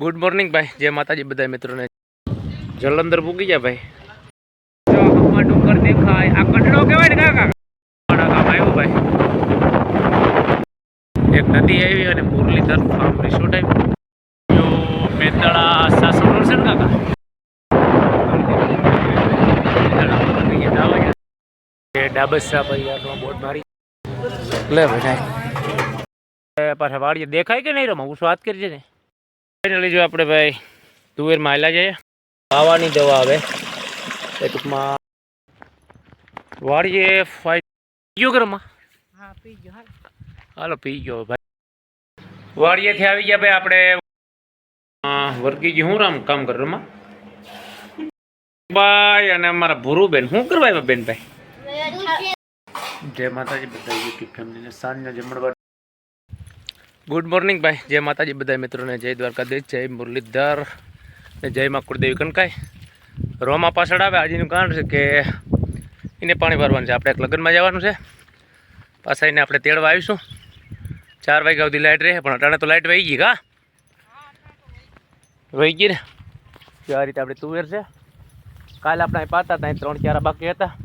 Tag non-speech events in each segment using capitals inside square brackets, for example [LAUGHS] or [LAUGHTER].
Good morning ભાઈ જય માતાજી બધા મિત્રોને. જલંધર પૂગી ગયા ભાઈ. જો ડુંગર દેખાય. આ કટડો કહેવાય ને કાકા? આવ્યું ભાઈ. એક નદી આવી અને મુરલીધર ફાર્મ રિસોર્ટ આવ્યું. જો સાસુ છે ને કાકા? ડાબસા ભાઈ બોટ મારી. લે ભાઈ પાછા વાડીએ દેખાય કે નહીં રમા? હું વાત કરી છે ને? ફાઇનલી જો આપણે ભાઈ. તુવેરમાં આવેલા જઈએ ખાવાની દવા આવે. એ ટૂંકમાં વાડીએ ફાઈ ગયો ઘરમાં. હા પી ગયો હાલો પી ગયો ભાઈ. વાળીએથી આવી ગયા ભાઈ આપણે. વર્ગીજી હું રામ કામ કર રમા? ભાઈ અને અમારા ભૂરુબેન શું કરવા બેન ભાઈ? જય માતાજી બધા યુટ્યુબ ફેમિલીને સાંજના જમણવાર ગુડ મોર્નિંગ ભાઈ જય માતાજી બધા મિત્રોને. જય દ્વારકાધીશ, જય મુરલીધર ને જય માં કુળદેવી કનકાઈ. રોમા પાછળ આવે, આજનું કારણ છે કે એને પાણી ભરવાનું છે. આપણે એક લગ્નમાં જવાનું છે. પાછા એને આપણે તેડવા આવીશું. ચાર વાગ્યા સુધી લાઇટ રહે, પણ અટાણે તો લાઇટ વહી ગઈ કા વહી ગઈ ને? જો આ રીતે આપણે તુવેર છે. કાલે આપણે અહીં પાતા અહીં ત્રણ ચાર બાકી હતા.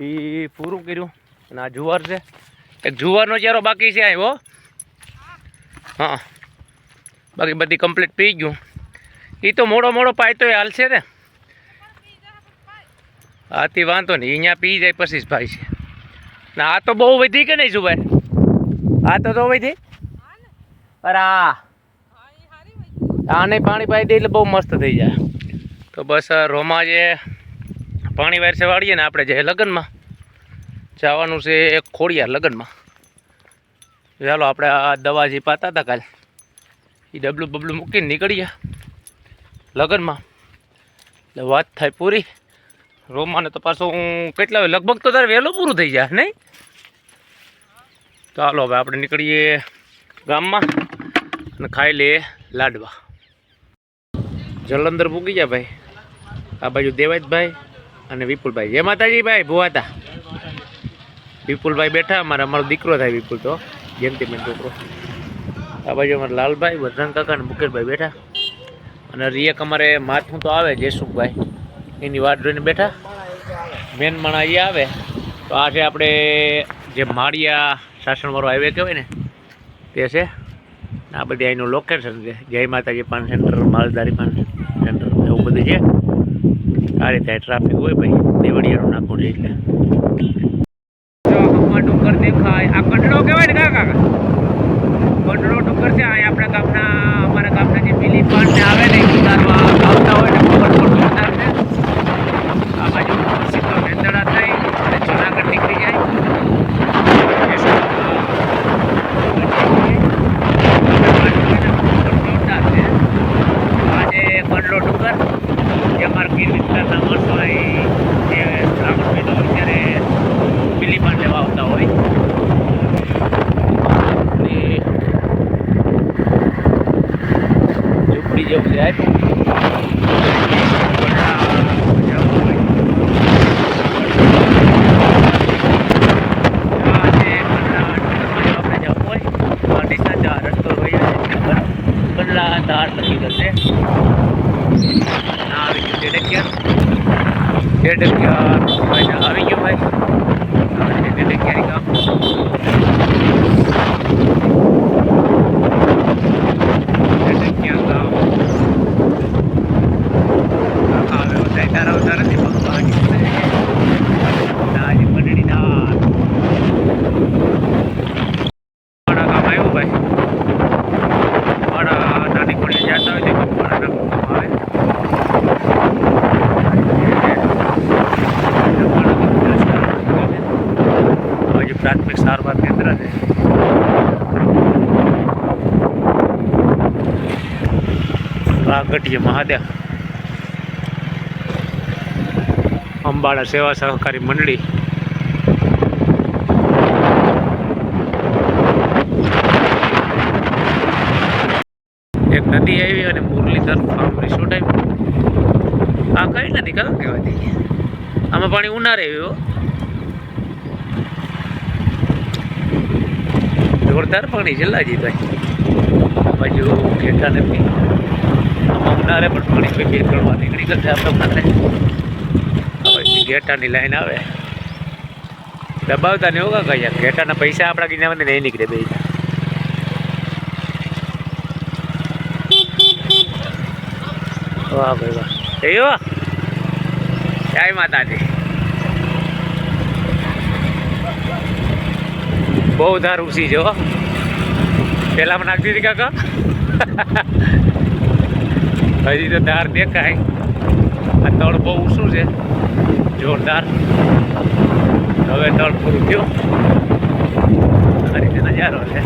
એ પૂરું કર્યું. અને આ જુવાર છે. એક જુવારનો ચારો બાકી છે અહીં, હા. બાકી બધી કમ્પ્લીટ પી ગયું. એ તો મોડો મોડો પાય તો હાલશે ને. આથી વાંધો નહીં અહીંયા પી જાય પછી જ ભાઈ છે. ના, આ તો બહુ વધી કે નહીં જુવાર આ તો તો વધી? અરે આ. આને પાણી પાઈ દે એટલે બહુ મસ્ત થઈ જાય. તો બસ રોમા જે પાણી વારસે વાળીએ ને આપણે જે લગ્નમાં. જવાનું છે એક ખોડિયાર લગ્નમાં. ચાલો, આપણે આ દવા જે પાતા હતા કાલે, એ ડબલું બબલું મૂકીને નીકળી ગયા લગ્નમાં. એટલે વાત થાય પૂરી. રોમાને તો પાછું હું કેટલા? લગભગ તો તારે વહેલું પૂરું થઈ જાય, નહીં? ચાલો, હવે આપણે નીકળીએ ગામમાં અને ખાઈ લઈએ લાડવા. જલંધર મૂકી ગયા ભાઈ. આ બાજુ દેવાજભાઈ અને વિપુલભાઈ. જય માતાજી ભાઈ, ભુવાતા. વિપુલભાઈ બેઠા અમારા અમારો દીકરો થાય વિપુલ તો. જયંતિબેન છોકરો. આ બાજુ અમારે લાલભાઈ વરદાન કાકા અને મુકેશભાઈ બેઠા. અને રિયક અમારે માથું તો આવે, જયસુખભાઈ. એની વાત જોઈને બેઠા. મેન માણા એ આવે. તો આ છે આપણે જે માળિયા સાસણવાળો હાઈવે કહેવાય ને, તે છે. આ બધી અહીંનું લોકેશન છે. જય માતાજી પાન સેન્ટર માલધારી પાન સેન્ટર એવું બધું છે. આ રીતે ટ્રાફિક હોય ભાઈ દેવળિયાનું નાખવું છે એટલે. ડુંગર દેખાય. આ કંડળો કહેવાય ને કાકા? કંડળો ડુંગર છે. આ આપણા ગામના અમારા ગામના જે મિલી પાન આવે ને ઉતારવા હોય ને ખબર પડતું ઉતાર છે આ બાજુ સીધો મેંદડા થઈ અને જુનાગઢ નીકળી જાય એ આજે કંડલો ડુંગર જે અમારા ગીર વિસ્તારના માણસો હોય જે શ્રાવણ મહિનો હોય ત્યારે મિલી પાન લેવા આવતા હોય અને ઝૂંપડી જેવું છે આપ્યું આવી ગયો ભાઈ ડેડકિયારી ગામ ડેડકિયા ગામ આ વ્યવસાય ધરાવતા નથી ભગવાન દાજી મંડળી દાર મારા ગામ આવ્યું ભાઈ મારા નાની કોળી જતા હોય તો મારા ગામ આવે હજી પ્રાથમિક સારવાર કેન્દ્ર છે પ્રાગટ્ય મહાદેવ. અંબાડા સેવા સહકારી મંડળી. એક નદી આવી અને મુરલીધર ફાર્મ રિસોર્ટ આવ્યું આ કઈ નથી કયો કહેવાતી આમાં પાણી ઉનાળે આવ્યું જોરદાર પાણી લાજી ભાઈ. બાજુ ઘેટા નથી ઉનાળે પણ પાણી બધી કરવા નીકળી છે આપણે હવે ઘેટાની લાઈન આવે, દબાવતા નહીં હોગા કયા ઘેટાના પૈસા આપણા મને નહીં નીકળે બે. વાહ ભાઈ વાહ. થયો જય માતાજી. બહુ ધાર ઉસી જો પેલામાં નાખતી હતી કાકા? [LAUGHS] હજી તો ધાર દેખાય. આ તળ બહુ ઊંચું છે. જોરદાર. હવે તળ પૂરું થયું. રીતે નજારો છે.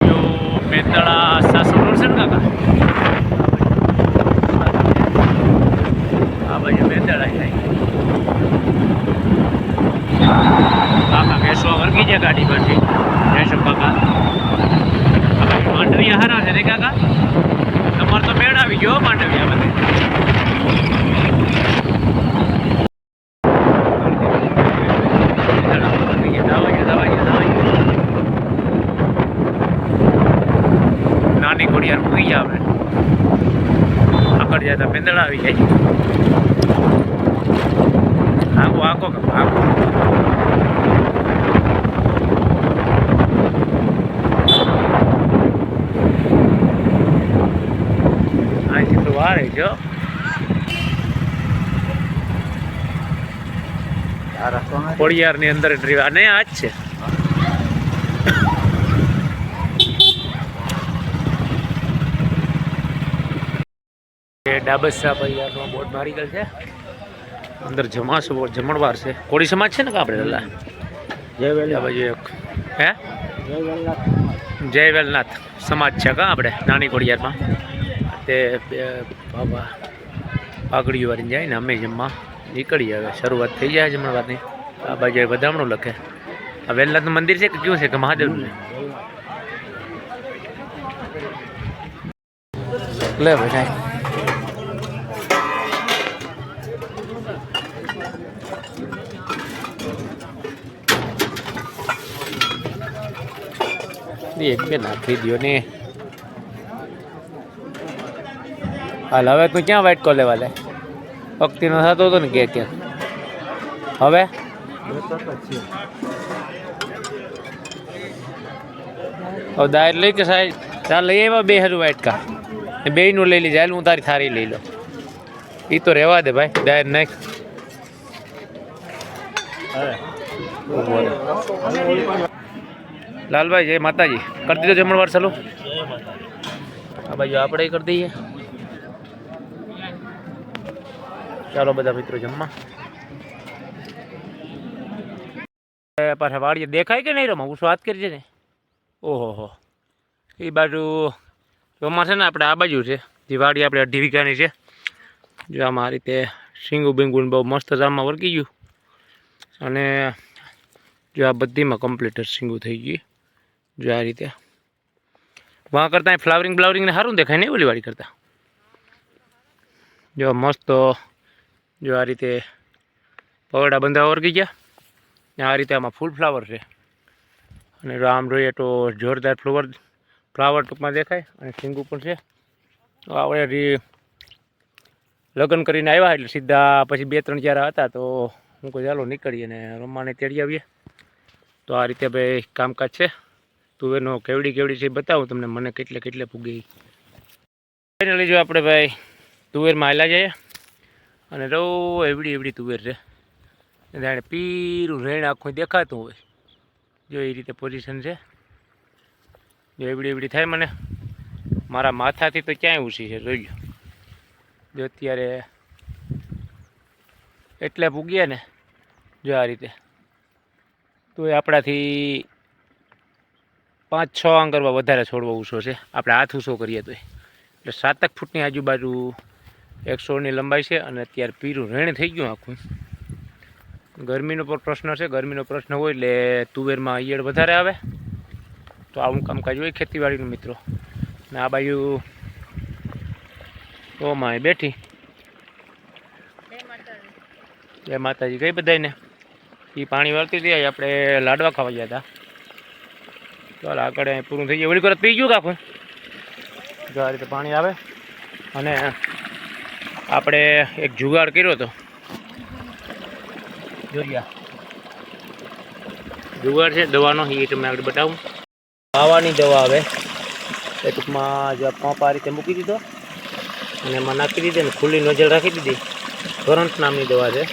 જો મેંદડા સાસુ રોડ છે ને કાકા? આ બાજુ થાય કાકા, બેસવા વર્ગી છે ગાડી પરથી જયસમ કાકા કાકા માંડવિયા હારા છે ને કાકા તમારે તો મેળ આવી ગયો હો માંડવિયા બધે નાની ઘોડિયાર મૂકી જાય આગળ જાય તો મેંદડા આવી જાય આખો આખો આખો અહીંથી તો વારે જો ખોડિયારની અંદર એન્ટ્રી અને આ જ છે એ ડાબસા પરિવારનો બોર્ડ મારી ગયેલ છે. અંદર જમાસ જમણવાર છે. કોળી સમાજ છે ને કે આપણે જય વેલા બાજુ એક. હે? જય વેલનાથ. સમાજ છે કા આપણે? નાની કોડિયારમાં તે બે બાબા પાઘડીઓ વાળીને જાય ને અમે જમવા નીકળી આવે શરૂઆત થઈ જાય જમણવારની આ બાજુ વધામણું લખે. આ વેલનાથનું મંદિર છે કે કયું છે? કે મહાદેવનું લે ભાઈ એક બે નાખી દો ને. હાલ, હવે તું ક્યાં વાઇટ કોલ લેવા લે ભક્તિનો થતો હતો ને કે કે. હવે? હવે દાયર લઈ કે સાહેબ? ચાલ લઈ આવ્યા બે હજુ વાઇટ કા? બે નું લઈ લીધા. હાલ હું તારી થારી લઈ લો એ તો રહેવા દે ભાઈ દાયર નાખ. રહે. લાલભાઈ, જય માતાજી. કરી દીધો જમણવાર ચાલુ? આ બાજુ આપણે કરી દઈએ. ચાલો બધા મિત્રો જમવા. પાછા વાડીએ દેખાય કે નહીં રમા? હું વાત કરી છે ને? ઓહો એ બાજુ રમા છે ને, આપણે આ બાજુ છે. જે વાડી આપણે અઢી વીઘાની છે. જો આમાં આ રીતે શીંગું બીંગું બહુ મસ્ત જામમાં વર્ગી ગયું. અને જો આ બધીમાં કમ્પ્લીટ શીંગું થઈ ગઈ જો આ રીતે. વાં કરતાં ફ્લાવરિંગ બ્લાવરિંગને સારું દેખાય નહીં ઓલી વાળી કરતાં. જો મસ્ત જો આ રીતે પગડા બંધા ઓરગી ગયા. ને આ રીતે આમાં ફૂલ ફ્લાવર છે. અને આમ જોઈએ તો જોરદાર ફ્લાવર ફ્લાવર ટૂંકમાં દેખાય અને સિંગુ પણ છે. આપણે લગ્ન કરીને આવ્યા એટલે સીધા પછી બે ત્રણ જ્યારે હતા તો હું કહું ચાલો નીકળીએ અને રમવાને તેડી આવીએ. તો આ રીતે ભાઈ કામકાજ છે. તુવેરનો કેવડી કેવડી છે બતાવું તમને, મને કેટલે કેટલે ફૂગી ફાઇનલી જો આપણે ભાઈ, તુવેરમાં હાલ્યા જઈએ અને રો એવડી એવડી તુવેર છે. જાણે પીરું રેણ આખું દેખાતું હોય. જો એ રીતે પોઝિશન છે. જો એવડી એવડી થાય મને. મારા માથાથી તો ક્યાંય ઊંચી છે, જોઈ જો અત્યારે એટલે પૂગ્યા ને, જો આ રીતે. તો એ આપણાથી પાંચ છ આંગરમાં વધારે છોડવો ઊંચો છે. આપણે હાથ ઊંચો કરીએ તો એટલે સાતક ફૂટની આજુબાજુ એક છોડની લંબાઈ છે અને અત્યારે પીરું રેણ થઈ ગયું આખું. ગરમીનો પણ પ્રશ્ન છે. ગરમીનો પ્રશ્ન હોય એટલે તુવેરમાં ઈયળ વધારે આવે. તો આવું કામકાજ હોય ખેતીવાડીનું મિત્રો. ને આ બાજુ ઓમાં બેઠી. જય માતાજી. કઈ બધાને એ પાણી વાળતી હતી. આપણે લાડવા ખાવા ગયા હતા. ચાલ, આગળ અહીં પૂરું થઈ ગયું. વળી વખત પી ગયું કાપણ જો આ રીતે પાણી આવે. અને આપણે એક જુગાડ કર્યો હતો. જોયા જુગાડ છે, દવાનો એ તમને આગળ બતાવું. ખાવાની દવા આવે. એ ટૂંકમાં જો પંપ આ રીતે મૂકી દીધો. અને એમાં નાખી દીધી અને ખુલ્લી નજર રાખી દીધી. કરંટ નામની દવા છે.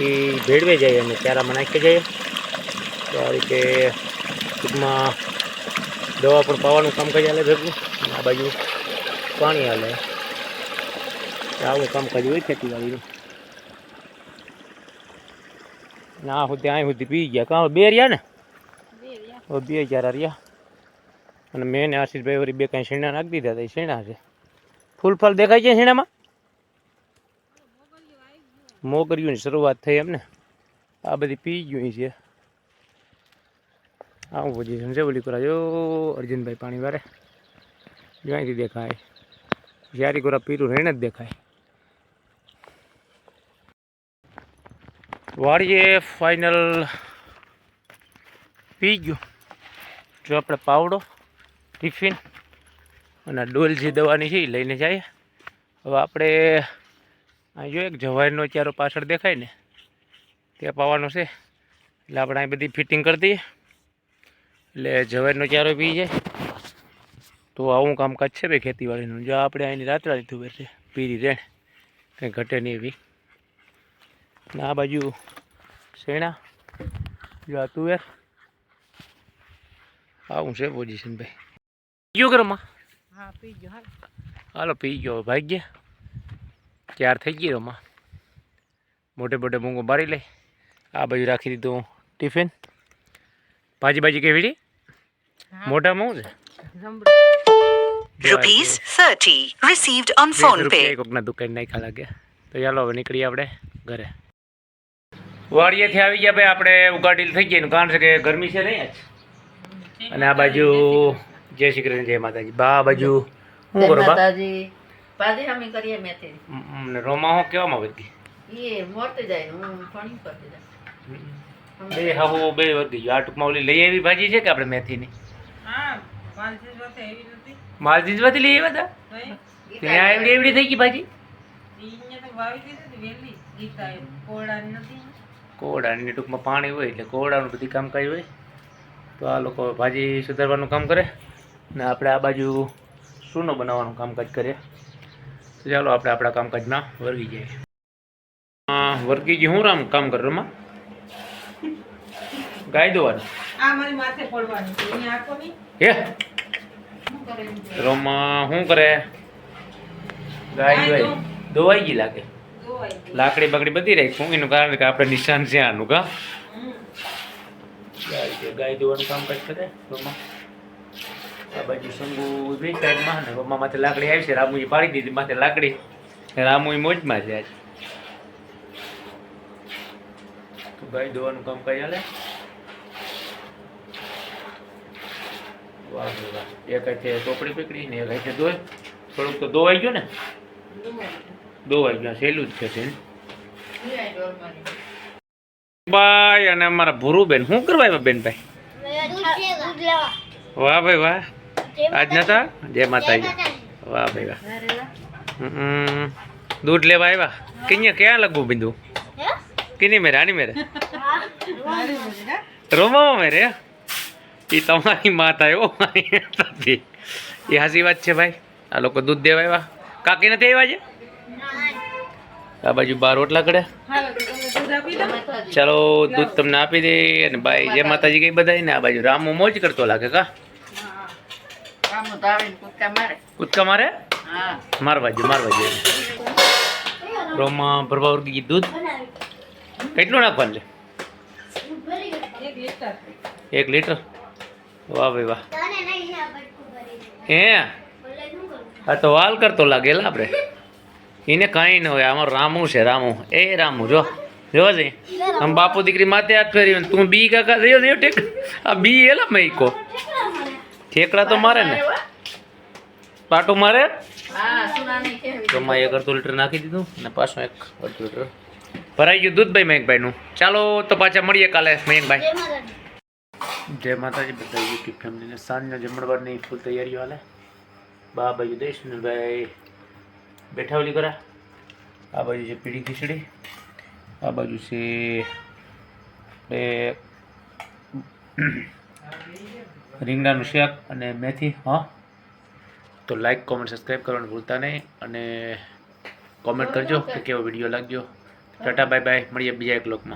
એ ભેળવે જાય અને ચારામાં નાખી જઈએ તો આ રીતે ટૂંકમાં દવા પણ પાવાનું કામકાજ હાલે ભેગું. આ બાજુ પાણી હાલે આવું કામકાજ હોય ખેતીવાડીનું. ના સુધી અહીં સુધી પી ગયા. કાં બે રહ્યા ને? બે હજાર રહ્યા. અને મેં આશીષભાઈ વળી બે કાંઈ શીણા નાખી દીધા હતા. એ શીણા છે. ફૂલ ફળ દેખાય છે શીણામાં મોગરીઓની શરૂઆત થઈ એમને. આ બધી પી ગયું છે. આવું પોઝિશન છે ઓલી કોરા? જો, અર્જુનભાઈ પાણી વારે. જ્યાંથી દેખાય. જ્યારે કોરા પીરું રહીને જ દેખાય. વાળીએ ફાઇનલ પી ગયું. જો આપણે પાવડો, ટિફિન અને ડોલ જે દવાની છે એ લઈને જઈએ. હવે આપણે અહીં જો એક જવારનો ચારો પાછળ દેખાય ને, તે પાવાનો છે. એટલે આપણે અહીં બધી ફિટિંગ કરી દઈએ. એટલે જવારનો ચારો પી જાય. તો આવું કામકાજ છે ભાઈ ખેતીવાડીનું. જો આપણે અહીંની રાતરાળી લીધું છે પીરી રેણ. કંઈ ઘટે નહીં એવી. ને આ બાજુ શેણા. જો આ તુવેર. આવું છે પોઝિશન ભાઈ ગયો ઘરમાં હા પી ગયો હાલો પી ગયો. ભાગ્ય ચાર થઈ ગઈ રમા. મોટે મોટે મૂંગો બારી લે આ બાજુ રાખી દીધું ટિફિન. ભાજી ભાજી કેવી હા. શું છે? Rupees 30 received on PhonePe કોકના દુકાન નાખ્યા લાગે. તો ચાલો હવે નીકળીએ આપણે ઘરે. વાડીએથી આવી ગયા ભાઈ આપણે ઉગાડી થઈ ગઈ કારણ છે કે ગરમી છે નહીં આજ અને આ બાજુ જય શ્રી કૃષ્ણ. જય માતાજી. બા બાજુ શું કરો બા? માતાજી. હમી કરીએ મેથી ને રોમા હું કેવામાં વધી એ મોરતી જાય હું ફણી કરતી જાય. બે હાહુ બે વધી ગયો. આ ટૂંકમાં ઓલી લઈ આવી ભાજી છે કે આપણે મેથીની? હા માંથી લઈ આવ્યા હતા? ત્યાં? એવડી એવડી થઈ ગઈ ભાજી કોવડાની ટૂંકમાં પાણી હોય એટલે કોવડાનું બધી કામકાજ હોય. તો આ લોકો ભાજી સુધારવાનું કામ કરે ને આપણે આ બાજુ સૂનો બનાવવાનું કામકાજ કરીએ તો ચાલો આપણે આપણા કામકાજમાં વર્ગી જઈએ. હા વર્ગીજી હું રામ કામ કર રમા? ગાય દોવાનું આ મારી માથે પડવાનું છે. અહીંયા આખો હે? રોમા શું કરે? ગાય દોવાઈ દોવાઈ ગઈ લાગે. લાકડી બાકડી બધી રહી એનું કારણ કે આપણે નિશાન છે આનું કા? ગાય દોવાનું દોવાનું કામકાજ કરે? રોમા? આ બાજુ શંભુ ઊભી સાઈડમાં ને. રોમા માથે લાકડી આવી છે. રામુજી પાડી દીધી માથે લાકડી. રામુ મોજમાં છે આજ. ગાય દોવાનું કામ કઈ હાલે વાહ ભાઈ વાહ એક હાથે ચોપડી પકડી ને એક હાથે દોય થોડુંક તો દોવાઈ ગયું ને? ધોવાઈ દોવાઈ ગયું સહેલું જ છે ધોવાઈ ઓરમાની. બાય અને અમારા ભૂરુબેન શું કરવા આવ્યા બેનભાઈ વાહ ભાઈ વાહ. આજ નતા જય માતાજી. વાહ ભાઈ વાહ. દૂધ લેવા આવ્યા? કિને ક્યાં લગવું બિંદુ કિની મેરે આની મેરે? મારી રોમામાં મેરે? એ તમારી માતા એવો એ હાસી વાત છે ભાઈ. આ લોકો દૂધ દેવા આવ્યા. કાકી નથી આવ્યા છે આ બાજુ બાર રોટલા. માતાજી. ચાલો, દૂધ તમને આપી દે અને ભાઈ જે માતાજી કઈ બધા ને આ બાજુ. રામો મોજ કરતો લાગે કા? કૂદકા મારે? મારવા જો મારવા જો રોમમાં ભરવા ઉર્ગી દૂધ. કેટલું નાખવાનું છે? એક લીટર. વાહ ભાઈ વાહ. હે? આ તો વાલ કરતો લાગેલા આપણે. એને કાંઈ ન હોય અમારું રામુ છે રામુ. એ રામુ જો. જો છે આમ બાપુ દીકરી માથે હાથ ફેરી તું બી કાકા રહ્યો રહ્યો ઠીક. આ બી એલા મૈકો ઠેકડા તો મારે ને. પાટું મારે? જમા એક અડધું લીટર નાખી દીધું અને પાછું એક અડધું લીટર. ભરાઈ ગયું દૂધ ભાઈ મયંકભાઈનું ચાલો તો પાછા મળીએ કાલે મયંકભાઈ. જય માતાજી બધા યુટ્યુબ ફેમિલીને સાંજના જમણવારની ફૂલ તૈયારીઓ હાલે. બા બાજુ દેશભાઈ બેઠા ઓલી કરા આ બાજુ છે પીળી ખીચડી આ બાજુ છે એ રીંગણાનું શાક અને મેથી હા. તો લાઈક કોમેન્ટ સબસ્ક્રાઈબ કરવાનું ભૂલતા નહીં અને કોમેન્ટ કરજો કે કેવો વીડિયો લાગ્યો. ટાટા બાય બાય મળીએ બીજા એક લોકમાં